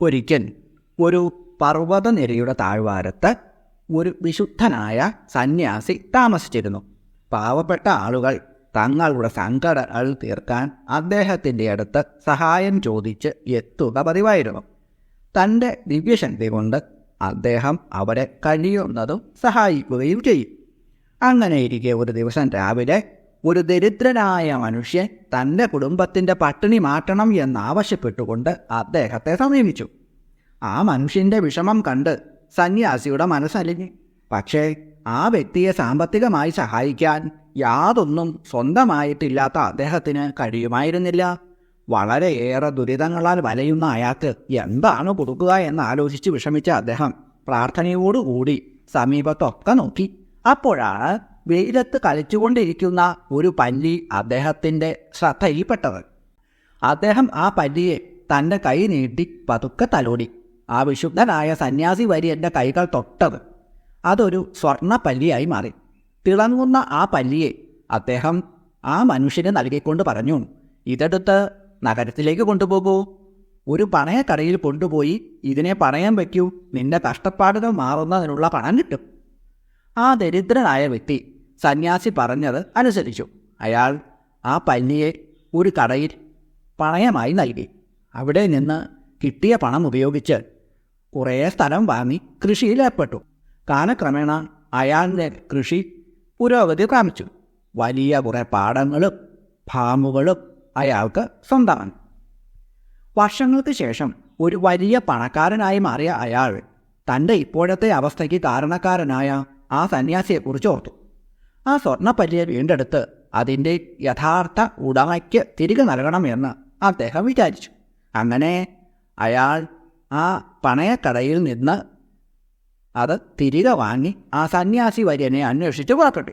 ഒരിക്കൽ ഒരു പർവതനിരയുടെ താഴ്വാരത്ത് ഒരു വിശുദ്ധനായ സന്യാസി താമസിച്ചിരുന്നു. പാവപ്പെട്ട ആളുകൾ തങ്ങളുടെ സങ്കടങ്ങൾ തീർക്കാൻ അദ്ദേഹത്തിന്റെ അടുത്ത് സഹായം ചോദിച്ച് എത്തുക പതിവായിരുന്നു. തന്റെ ദിവ്യശക്തി കൊണ്ട് അദ്ദേഹം അവരെ കഴിയുന്നതും സഹായിക്കുകയും ചെയ്യും. അങ്ങനെയിരിക്കെ ഒരു ദിവസം രാവിലെ ഒരു ദരിദ്രനായ മനുഷ്യൻ തന്റെ കുടുംബത്തിന്റെ പട്ടിണി മാറ്റണം എന്നാവശ്യപ്പെട്ടുകൊണ്ട് അദ്ദേഹത്തെ സമീപിച്ചു. ആ മനുഷ്യന്റെ വിഷമം കണ്ട് സന്യാസിയുടെ മനസ്സലിഞ്ഞു. പക്ഷേ ആ വ്യക്തിയെ സാമ്പത്തികമായി സഹായിക്കാൻ യാതൊന്നും സ്വന്തമായിട്ടില്ലാത്ത അദ്ദേഹത്തിന് കഴിയുമായിരുന്നില്ല. വളരെയേറെ ദുരിതങ്ങളാൽ വലയുന്ന അയാൾക്ക് എന്താണ് കൊടുക്കുക എന്ന് ആലോചിച്ച് വിഷമിച്ച അദ്ദേഹം പ്രാർത്ഥനയോടുകൂടി സമീപത്തൊക്കെ നോക്കി. അപ്പോഴാണ് വെയിലത്ത് കളിച്ചുകൊണ്ടിരിക്കുന്ന ഒരു പല്ലി അദ്ദേഹത്തിന്റെ ശ്രദ്ധയിൽപ്പെട്ടത്. അദ്ദേഹം ആ പല്ലിയെ തന്റെ കൈ നീട്ടി പതുക്കെ തലോടി. ആ വിശുദ്ധനായ സന്യാസി വരി എന്റെ കൈകൾ തൊട്ടത്. അതൊരു സ്വർണ പല്ലിയായി മാറി. തിളങ്ങുന്ന ആ പല്ലിയെ അദ്ദേഹം ആ മനുഷ്യന് നൽകിക്കൊണ്ട് പറഞ്ഞു ഇതെടുത്ത് നഗരത്തിലേക്ക് കൊണ്ടുപോകൂ. ഒരു പണയക്കടയിൽ കൊണ്ടുപോയി ഇതിനെ പണയം വയ്ക്കൂ. നിന്റെ കഷ്ടപ്പാടുകൾ മാറുന്നതിനുള്ള പണം കിട്ടും. ആ ദരിദ്രനായ വ്യക്തി സന്യാസി പറഞ്ഞത് അനുസരിച്ചു. അയാൾ ആ പല്ലിയെ ഒരു കടയിൽ പണയമായി നൽകി. അവിടെ നിന്ന് കിട്ടിയ പണം ഉപയോഗിച്ച് കുറേ സ്ഥലം വാങ്ങി കൃഷിയിലേർപ്പെട്ടു കാലക്രമേണ അയാളുടെ കൃഷി പുരോഗതി പ്രാപിച്ചു. വലിയ കുറേ പാടങ്ങളും ഫാമുകളും അയാൾക്ക് സ്വന്തമാണ്. വർഷങ്ങൾക്ക് ശേഷം ഒരു വലിയ പണക്കാരനായി മാറിയ അയാൾ തന്റെ ഇപ്പോഴത്തെ അവസ്ഥയ്ക്ക് കാരണക്കാരനായ ആ സന്യാസിയെക്കുറിച്ച് ഓർത്തു. ആ സ്വർണപ്പല്ലിയെ വീണ്ടെടുത്ത് അതിന്റെ യഥാർത്ഥ ഉടമയ്ക്ക് തിരികെ നൽകണമെന്ന് അദ്ദേഹം വിചാരിച്ചു. അങ്ങനെ അയാൾ ആ പണയക്കടയിൽ നിന്ന് അത് തിരികെ വാങ്ങി ആ സന്യാസി വര്യനെ അന്വേഷിച്ച് പുറപ്പെട്ടു.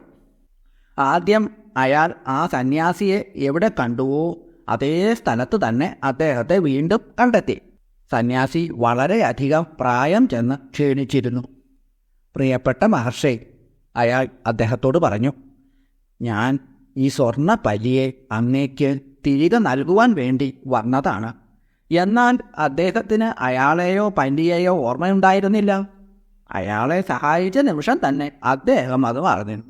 ആദ്യം അയാൾ ആ സന്യാസിയെ എവിടെ കണ്ടുവോ അതേ സ്ഥലത്ത് തന്നെ അദ്ദേഹത്തെ വീണ്ടും കണ്ടെത്തി. സന്യാസി വളരെയധികം പ്രായം ചെന്ന് ക്ഷീണിച്ചിരുന്നു. പ്രിയപ്പെട്ട മഹർഷി അയാൾ അദ്ദേഹത്തോട് പറഞ്ഞു ഞാൻ ഈ സ്വർണ പല്ലിയെ അങ്ങേക്ക് തിരികെ നൽകുവാൻ വേണ്ടി വന്നതാണ്. എന്നാൽ അദ്ദേഹത്തിന് അയാളെയോ പല്ലിയെയോ ഓർമ്മയുണ്ടായിരുന്നില്ല. അയാളെ സഹായിച്ച നിമിഷം തന്നെ അദ്ദേഹം അത് പറഞ്ഞു.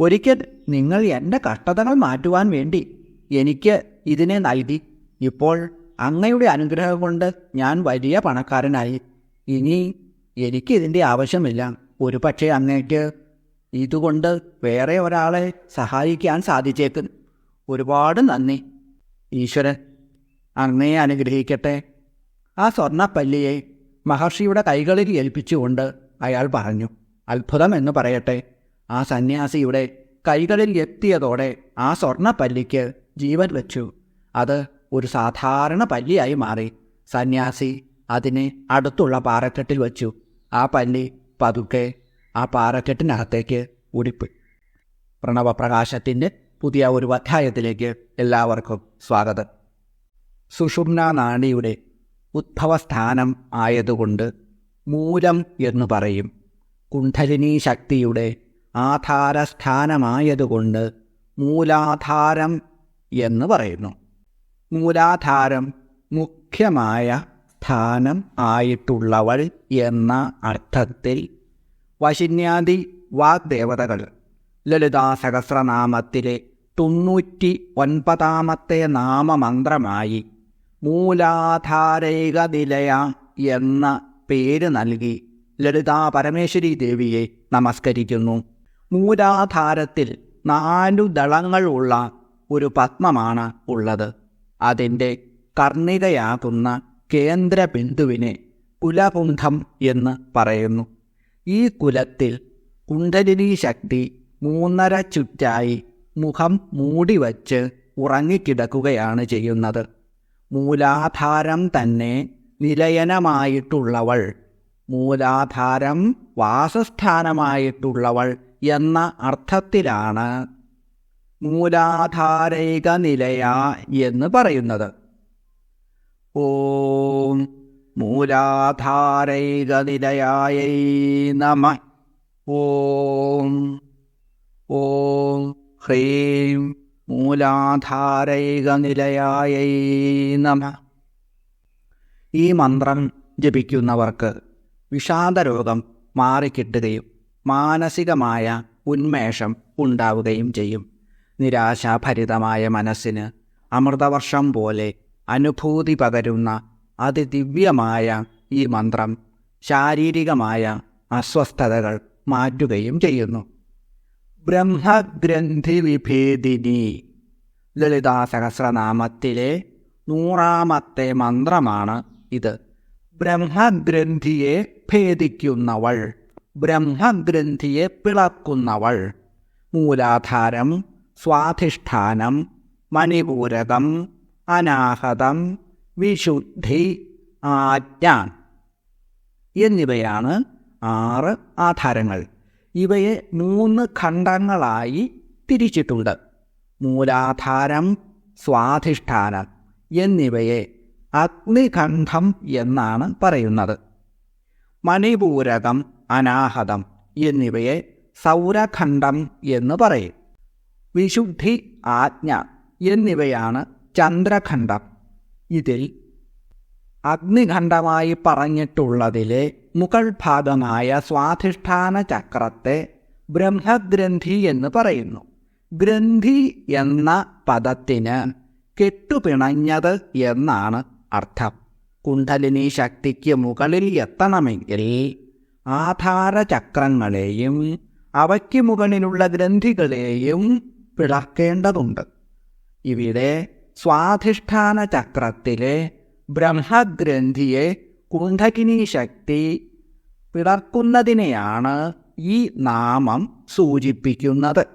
ഒരിക്കൽ നിങ്ങൾ എന്റെ കഷ്ടതകൾ മാറ്റുവാൻ വേണ്ടി എനിക്ക് ഇതിനെ നൽകി. ഇപ്പോൾ അങ്ങയുടെ അനുഗ്രഹം കൊണ്ട് ഞാൻ വലിയ പണക്കാരനായി. ഇനി എനിക്കിതിന്റെ ആവശ്യമില്ല. ഒരു പക്ഷേ അങ്ങേക്ക് ഇതുകൊണ്ട് വേറെ ഒരാളെ സഹായിക്കാൻ സാധിച്ചേക്കും. ഒരുപാട് നന്ദി. ഈശ്വരൻ അങ്ങയെ അനുഗ്രഹിക്കട്ടെ. ആ സ്വർണപ്പല്ലിയെ മഹർഷിയുടെ കൈകളിൽ ഏൽപ്പിച്ചുകൊണ്ട് അയാൾ പറഞ്ഞു അത്ഭുതം എന്ന് പറയട്ടെ. ആ സന്യാസിയുടെ കൈകളിൽ എത്തിയതോടെ ആ സ്വർണപ്പല്ലിക്ക് ജീവൻ വെച്ചു. അത് ഒരു സാധാരണ പല്ലിയായി മാറി. സന്യാസി അതിനെ അടുത്തുള്ള പാറക്കെട്ടിൽ വച്ചു. ആ പല്ലി പതുക്കെ ആ പാറക്കെട്ടിനകത്തേക്ക് ഉടിപ്പ് പ്രണവപ്രകാശത്തിന്റെ പുതിയ ഒരു അധ്യായത്തിലേക്ക് എല്ലാവർക്കും സ്വാഗതം. സുഷുമ്ന നാണിയുടെ ഉദ്ഭവസ്ഥാനം ആയതുകൊണ്ട് മൂലം എന്ന് പറയും. കുണ്ഠലിനി ശക്തിയുടെ ആധാരസ്ഥാനമായതുകൊണ്ട് മൂലാധാരം എന്ന് പറയുന്നു. മൂലാധാരം മുഖ്യമായ സ്ഥാനം ആയിട്ടുള്ളവൾ എന്ന അർത്ഥത്തിൽ വശിന്യാദി വാഗ്ദേവതകൾ. ലളിതാ സഹസ്രനാമത്തിലെ തൊണ്ണൂറ്റി ഒൻപതാമത്തെ നാമമന്ത്രമായി മൂലാധാരൈക നിലയ എന്ന പേര് നൽകി ലളിതാ പരമേശ്വരി ദേവിയെ നമസ്കരിക്കുന്നു. മൂലാധാരത്തിൽ നാലു ദളങ്ങളുള്ള ഒരു പത്മമാണ് ഉള്ളത്. അതിന്റെ കർണികയാകുന്ന കേന്ദ്ര ബിന്ദുവിനെ കുലകുണ്ഠം എന്ന് പറയുന്നു. ഈ കുലത്തിൽ കുണ്ടലിനി ശക്തി മൂന്നര ചുറ്റായി മുഖം മൂടിവച്ച് ഉറങ്ങിക്കിടക്കുകയാണ് ചെയ്യുന്നത്. മൂലാധാരം തന്നെ നിലയനമായിട്ടുള്ളവൾ മൂലാധാരം വാസസ്ഥാനമായിട്ടുള്ളവൾ എന്ന അർത്ഥത്തിലാണ് മൂലാധാരൈക നിലയ എന്ന് പറയുന്നത്. ഓം മൂലാധാരൈക നിലയായൈ നമ. ഓം ഓം ഹ്രീം മൂലാധാരൈകനിലയായ നമ. ഈ മന്ത്രം ജപിക്കുന്നവർക്ക് വിഷാദരോഗം മാറിക്കിട്ടുകയും മാനസികമായ ഉന്മേഷം ഉണ്ടാവുകയും ചെയ്യും. നിരാശാഭരിതമായ മനസ്സിന് അമൃതവർഷം പോലെ അനുഭൂതി പകരുന്ന അതിദിവ്യമായ ഈ മന്ത്രം ശാരീരികമായ അസ്വസ്ഥതകൾ മാറ്റുകയും ചെയ്യുന്നു. ബ്രഹ്മഗ്രന്ഥി വിഭേദിനി ലളിതാ സഹസ്രനാമത്തിലെ നൂറാമത്തെ മന്ത്രമാണ് ഇത്. ബ്രഹ്മഗ്രന്ഥിയെ ഭേദിക്കുന്നവൾ ബ്രഹ്മഗ്രന്ഥിയെ പിളക്കുന്നവൾ. മൂലാധാരം സ്വാധിഷ്ഠാനം മണിപൂരകം അനാഹതം വിശുദ്ധി ആജ്ഞ എന്നിവയാണ് ആറ് ആധാരങ്ങൾ. ഇവയെ മൂന്ന് ഖണ്ഡങ്ങളായി തിരിച്ചിട്ടുണ്ട്. മൂലാധാരം സ്വാധിഷ്ഠാനം എന്നിവയെ അഗ്നിഖണ്ഡം എന്നാണ് പറയുന്നത്. മണിപൂരകം അനാഹതം എന്നിവയെ സൗരഖണ്ഡം എന്ന് പറയും. വിശുദ്ധി ആജ്ഞ എന്നിവയാണ് ചന്ദ്രഖണ്ഡം. ഇതിൽ അഗ്നിഖണ്ഡമായി പറഞ്ഞിട്ടുള്ളതിലെ മുകൾ ഭാഗമായ സ്വാധിഷ്ഠാന ചക്രത്തെ ബ്രഹ്മഗ്രന്ഥി എന്ന് പറയുന്നു. ഗ്രന്ഥി എന്ന പദത്തിന് കെട്ടുപിണഞ്ഞത് എന്നാണ് അർത്ഥം. കുണ്ഡലിനി ശക്തിക്ക് മുകളിൽ എത്തണമെങ്കിൽ ആധാരചക്രങ്ങളെയും അവയ്ക്ക് മുകളിലുള്ള ഗ്രന്ഥികളെയും പിളർക്കേണ്ടതുണ്ട്. ഇവിടെ സ്വാധിഷ്ഠാന ചക്രത്തിലെ ബ്രഹ്മഗ്രന്ഥിയെ കുണ്ഠകിനി ശക്തി പിളർക്കുന്നതിനെയാണ് ഈ നാമം സൂചിപ്പിക്കുന്നത്.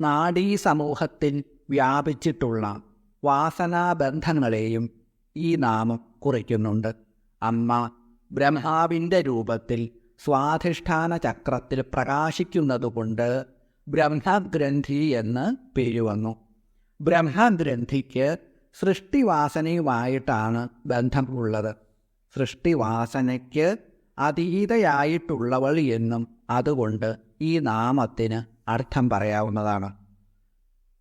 നാഡീ സമൂഹത്തിൽ വ്യാപിച്ചിട്ടുള്ള വാസനാബന്ധങ്ങളെയും ഈ നാമം കുറിക്കുന്നുണ്ട്. അമ്മ ബ്രഹ്മാവിന്റെ രൂപത്തിൽ സ്വാധിഷ്ഠാന ചക്രത്തിൽ പ്രകാശിക്കുന്നതുകൊണ്ട് ബ്രഹ്മഗ്രന്ഥി എന്ന് പേര് വന്നു ബ്രഹ്മഗ്രന്ഥിക്ക് സൃഷ്ടിവാസനയുമായിട്ടാണ് ബന്ധമുള്ളത്. സൃഷ്ടിവാസനയ്ക്ക് അതീതയായിട്ടുള്ളവൾ എന്നും അതുകൊണ്ട് ഈ നാമത്തിന് അർത്ഥം പറയാവുന്നതാണ്.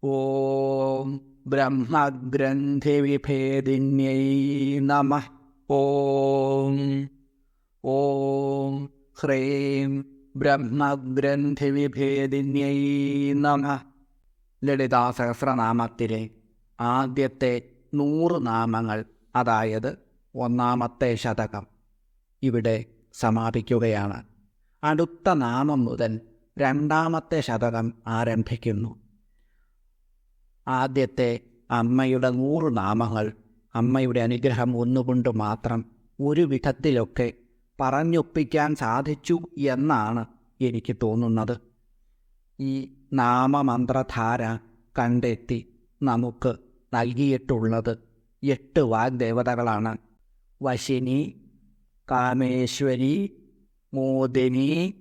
ഓം ബ്രഹ്മഗ്രന്ഥി വിഭേദിന്യൈ നമ. ഓം ഓം ഹ്രീം ബ്രഹ്മഗ്രന്ഥി വിഭേദിന്യൈ നമ. ലളിതാ സഹസ്രനാമത്തിലെ ആദ്യത്തെ നൂറ് നാമങ്ങൾ അതായത് ഒന്നാമത്തെ ശതകം ഇവിടെ സമാപിക്കുകയാണ്. അടുത്ത നാമം മുതൽ രണ്ടാമത്തെ ശതകം ആരംഭിക്കുന്നു. ആദ്യത്തെ അമ്മയുടെ നൂറ് നാമങ്ങൾ അമ്മയുടെ അനുഗ്രഹം ഒന്നുകൊണ്ട് മാത്രം ഒരു വിധത്തിലൊക്കെ പറഞ്ഞൊപ്പിക്കാൻ സാധിച്ചു എന്നാണ് എനിക്ക് തോന്നുന്നത്. ഈ നാമമന്ത്രധാര കണ്ടെത്തി നമുക്ക് നൽകിയിട്ടുള്ളത് എട്ട് വാഗ്ദേവതകളാണ്. വശിനി കാമേശ്വരി മോദിനി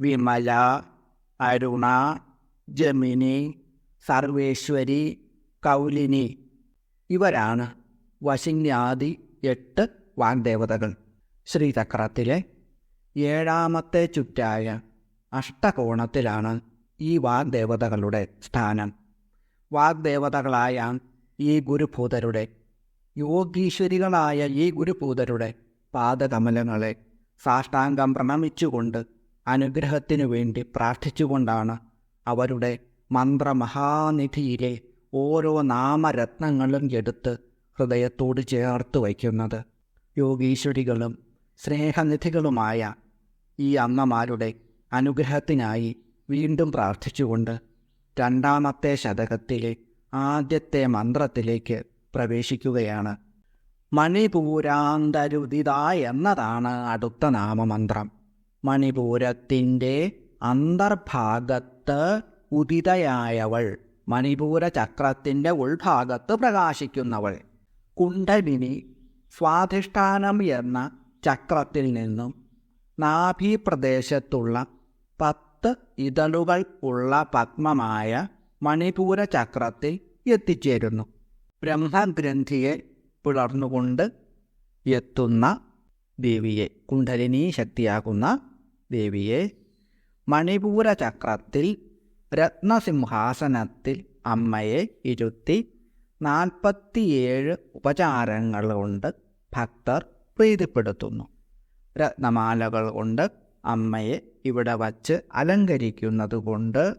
വിമല അരുണ ജമിനി സർവേശ്വരി കൗലിനി. ഇവരാണ് വശിന്യാദി എട്ട് വാഗ്ദേവതകൾ. ശ്രീചക്രത്തിലെ ഏഴാമത്തെ ചുറ്റായ അഷ്ടകോണത്തിലാണ് ഈ വാഗ്ദേവതകളുടെ സ്ഥാനം. വാഗ്ദേവതകളായ ഈ ഗുരുഭൂതരുടെ യോഗീശ്വരികളായ ഈ ഗുരുഭൂതരുടെ പാദകമലങ്ങളെ സാഷ്ടാംഗം പ്രണമിച്ചുകൊണ്ട് അനുഗ്രഹത്തിനു വേണ്ടി പ്രാർത്ഥിച്ചുകൊണ്ടാണ് അവരുടെ മന്ത്രമഹാനിധിയിലെ ഓരോ നാമരത്നങ്ങളും എടുത്ത് ഹൃദയത്തോട് ചേർത്ത് വയ്ക്കുന്നത്. യോഗീശ്വരികളും സ്നേഹനിധികളുമായ ഈ അമ്മമാരുടെ അനുഗ്രഹത്തിനായി വീണ്ടും പ്രാർത്ഥിച്ചുകൊണ്ട് രണ്ടാമത്തെ ശതകത്തിലെ ആദ്യത്തെ മന്ത്രത്തിലേക്ക് പ്രവേശിക്കുകയാണ്. മണിപൂരാന്തരുദിത എന്നതാണ് അടുത്ത നാമമന്ത്രം. മണിപൂരത്തിന്റെ അന്തർഭാഗത്ത് ഉദിതയായവൾ മണിപൂര ചക്രത്തിന്റെ ഉൾഭാഗത്ത് പ്രകാശിക്കുന്നവൾ. കുണ്ഡലിനി സ്വാധിഷ്ഠാനം എന്ന ചക്രത്തിൽ നിന്നും നാഭീപ്രദേശത്തുള്ള പത്ത് ഇതളുകൾ ഉള്ള പത്മമായ മണിപൂര ചക്രത്തിൽ എത്തിച്ചേരുന്നു. ബ്രഹ്മഗ്രന്ഥിയെ പിളർന്നുകൊണ്ട് എത്തുന്ന ദേവിയെ കുണ്ഡലിനി ശക്തിയാകുന്ന ദേവിയെ മണിപൂര ചക്രത്തിൽ രത്നസിംഹാസനത്തിൽ അമ്മയെ ഇരുത്തി നാൽപ്പത്തിയേഴ് ഉപചാരങ്ങൾ കൊണ്ട് ഭക്തർ പ്രീതിപ്പെടുത്തുന്നു. രത്നമാലകൾ കൊണ്ട് അമ്മയെ ഇവിടെ വച്ച് അലങ്കരിക്കുന്നത് കൊണ്ട്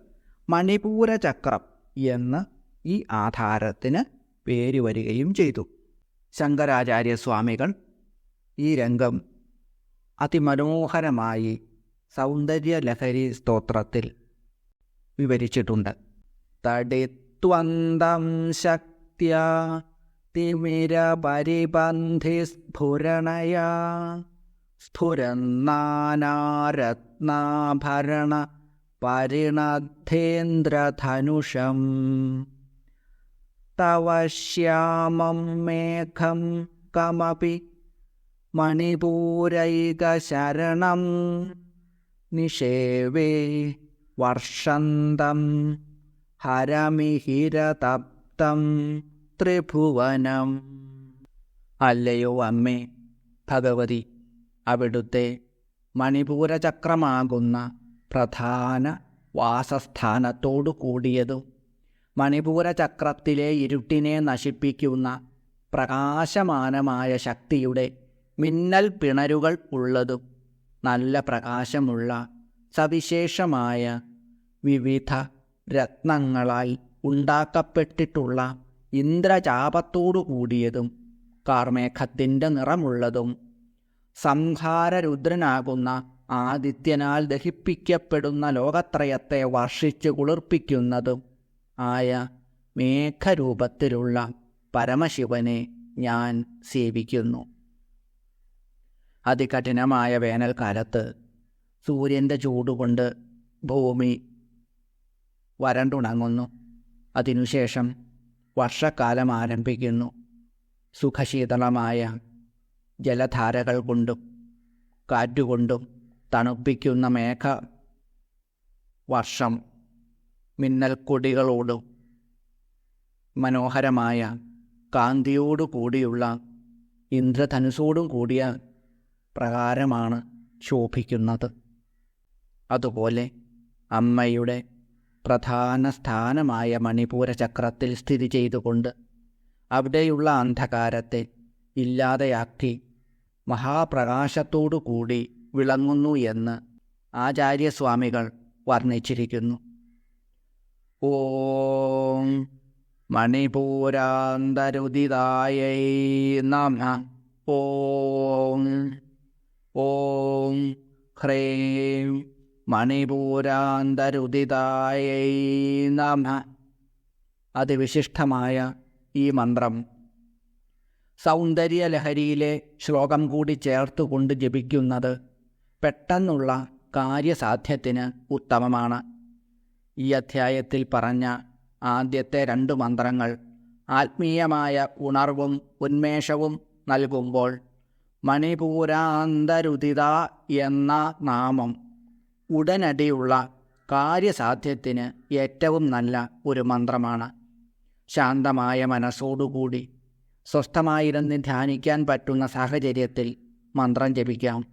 ചക്രം എന്ന് ഈ ആധാരത്തിന് പേര് വരികയും ചെയ്തു. ശങ്കരാചാര്യസ്വാമികൾ ഈ രംഗം അതിമനോഹരമായി സൗന്ദര്യലഹരി സ്തോത്രത്തിൽ വിവരിച്ചിട്ടുണ്ട്. തടിത്വന്തം ശക്തിയ തിമിരപരിബന്ധിസ്ഫുരണയാ സ്ഫുരന്നാനാരത്നാഭരണ പരിണദ്ധേന്ദ്രധനുഷം തവ ശ്യാമം മേഘം കമപി മണിപൂരൈകശരണം നിഷേവേ വർഷന്തം ഹരമിഹിരതപ്തം ത്രിഭുവനം അല്ലയോ അമ്മേ ഭഗവതി അവിടുത്തെ മണിപൂരചക്രമാകുന്ന പ്രധാന വാസസ്ഥാനത്തോടു കൂടിയതും മണിപൂരചക്രത്തിലെ ഇരുട്ടിനെ നശിപ്പിക്കുന്ന പ്രകാശമാനമായ ശക്തിയുടെ മിന്നൽ പിണരുകൾ ഉള്ളതും നല്ല പ്രകാശമുള്ള സവിശേഷമായ വിവിധ രത്നങ്ങളാൽ ഉണ്ടാക്കപ്പെട്ടിട്ടുള്ള ഇന്ദ്രചാപത്തോടു കൂടിയതും കാർമേഘത്തിന്റെ നിറമുള്ളതും സംഹാരരുദ്രനാകുന്ന ആദിത്യനാൽ ദഹിപ്പിക്കപ്പെടുന്ന ലോകത്രയത്തെ വർഷിച്ചു കുളിർപ്പിക്കുന്നതും ആയ മേഘരൂപത്തിലുള്ള പരമശിവനെ ഞാൻ സേവിക്കുന്നു. അതികഠിനമായ വേനൽക്കാലത്ത് സൂര്യന്റെ ചൂടുകൊണ്ട് ഭൂമി വരണ്ടുണങ്ങുന്നു. അതിനുശേഷം വർഷക്കാലം ആരംഭിക്കുന്നു. സുഖശീതളമായ ജലധാരകൾ കൊണ്ടും കാറ്റുകൊണ്ടും തണുപ്പിക്കുന്ന മേഘ വർഷം മിന്നൽക്കൊടികളോടും മനോഹരമായ കാന്തിയോടു കൂടിയുള്ള ഇന്ദ്രധനുസോടും കൂടിയ പ്രകാരമാണ് ശോഭിക്കുന്നത്. അതുപോലെ അമ്മയുടെ പ്രധാന സ്ഥാനമായ മണിപൂര ചക്രത്തിൽ സ്ഥിതി ചെയ്തുകൊണ്ട് അവിടെയുള്ള അന്ധകാരത്തെ ഇല്ലാതെയാക്കി. മഹാപ്രകാശത്തോടു കൂടി വിളങ്ങുന്നു എന്ന് ആചാര്യസ്വാമികൾ വർണിച്ചിരിക്കുന്നു. ഓം മണിപൂരാന്തരുദിതായൈ നമ. ഓം ഓം ഹ്രേം മണിപൂരാന്തരുദിതായൈ നമ. അതിവിശിഷ്ടമായ ഈ മന്ത്രം സൗന്ദര്യലഹരിയിലെ ശ്ലോകം കൂടി ചേർത്തുകൊണ്ട് ജപിക്കുന്നത് പെട്ടെന്നുള്ള കാര്യസാധ്യത്തിന് ഉത്തമമാണ്. ഈ അധ്യായത്തിൽ പറഞ്ഞ ആദ്യത്തെ രണ്ട് മന്ത്രങ്ങൾ ആത്മീയമായ ഉണർവും ഉന്മേഷവും നൽകുമ്പോൾ മണിപൂരാന്തരുദിത എന്ന നാമം ഉടനടിയുള്ള കാര്യസാധ്യത്തിന് ഏറ്റവും നല്ല ഒരു മന്ത്രമാണ്. ശാന്തമായ മനസ്സോടുകൂടി സ്വസ്ഥമായിരുന്ന് ധ്യാനിക്കാൻ പറ്റുന്ന സാഹചര്യത്തിൽ മന്ത്രം ജപിക്കാം.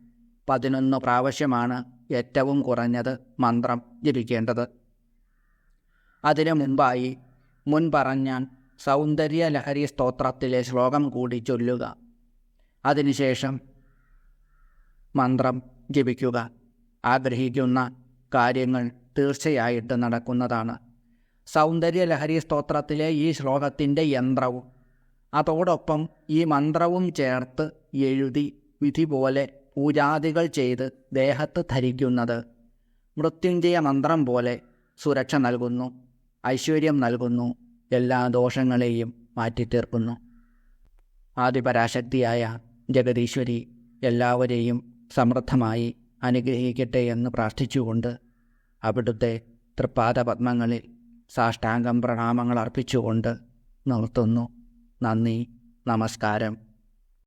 പതിനൊന്ന് പ്രാവശ്യമാണ് ഏറ്റവും കുറഞ്ഞത് മന്ത്രം ജപിക്കേണ്ടത്. അതിനു മുമ്പായി മുൻ സൗന്ദര്യ ലഹരി സ്തോത്രത്തിലെ ശ്ലോകം കൂടി ചൊല്ലുക. അതിനുശേഷം മന്ത്രം ജപിക്കുക. ആഗ്രഹിക്കുന്ന കാര്യങ്ങൾ തീർച്ചയായിട്ടും നടക്കുന്നതാണ്. സൗന്ദര്യ ലഹരി സ്തോത്രത്തിലെ ഈ ശ്ലോകത്തിന്റെ യന്ത്രവും അതോടൊപ്പം ഈ മന്ത്രവും ചേർത്ത് എഴുതി വിധി പോലെ പൂജാദികൾ ചെയ്ത് ദേഹത്ത് ധരിക്കുന്നത്. മൃത്യുഞ്ജയ മന്ത്രം പോലെ സുരക്ഷ നൽകുന്നു ഐശ്വര്യം നൽകുന്നു എല്ലാ ദോഷങ്ങളെയും മാറ്റിത്തീർക്കുന്നു. ആദിപരാശക്തിയായ ജഗദീശ്വരി എല്ലാവരെയും സമൃദ്ധമായി അനുഗ്രഹിക്കട്ടെ എന്ന് പ്രാർത്ഥിച്ചുകൊണ്ട് അവിടുത്തെ തൃപ്പാദപത്മങ്ങളിൽ സാഷ്ടാംഗം പ്രണാമങ്ങൾ അർപ്പിച്ചുകൊണ്ട് നിർത്തുന്നു. നന്ദി. നമസ്കാരം.